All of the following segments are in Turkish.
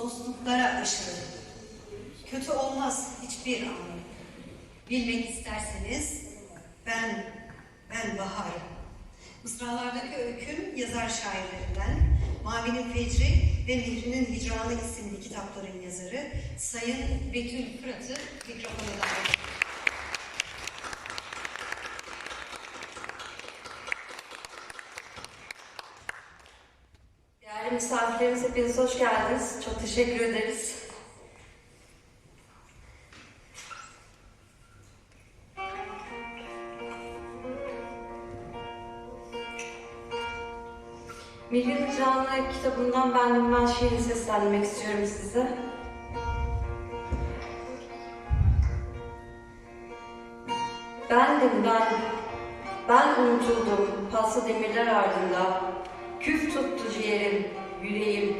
dostluklara aşırı. Kötü olmaz hiçbir an. Bilmek isterseniz ben, ben Bahar'ım. Mısralardaki öyküm yazar şairlerinden Mavi'nin Fecri ve Mihri'nin Hicranı isimli kitapların yazarı Sayın Betül Fırat'ı mikrofona davet Değerli misafirlerimiz hepiniz hoş geldiniz. Çok teşekkür ederiz. Mihrin Canlı kitabından ben ben şiirini seslendirmek istiyorum size. Bendim ben, ben unutuldum paslı demirler ardında. Küf tuttu ciğerim, yüreğim.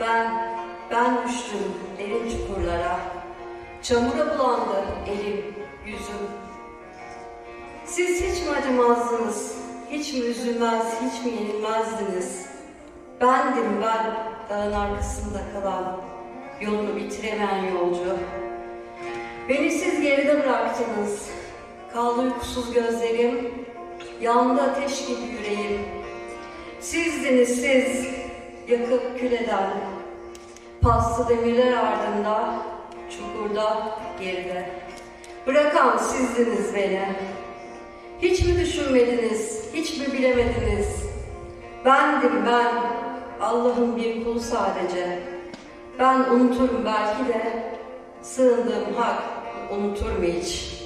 Ben, ben düştüm derin çukurlara. Çamura bulandı elim, yüzüm. Siz hiç mi acımazdınız, hiç mi üzülmez, hiç mi yenilmezdiniz? Bendim ben, dağın arkasında kalan, yolunu bitiremeyen yolcu. Beni siz geride bıraktınız. Kaldı uykusuz gözlerim, yandı ateş gibi yüreğim. Sizdiniz siz, yakıp kül eden, paslı demirler ardında, çukurda, geride. Bırakan sizdiniz beni. Hiç mi düşünmediniz, hiç mi bilemediniz? Bendim ben, Allah'ın bir kulu sadece. Ben unuturum belki de, sığındığım hak unutur mu hiç?